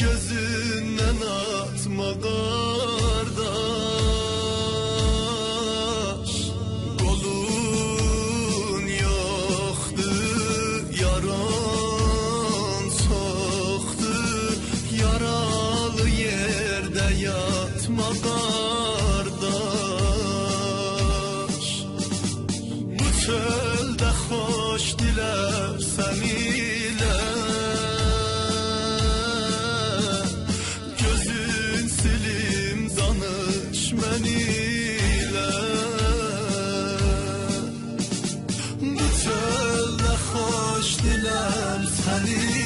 gözünden atma kardeş. Kolun yoktu yaran soktu. Yaralı yerde yatma kardeş. Bu çölde hoş diler seni. جميلة بتل خوش دلم خلیل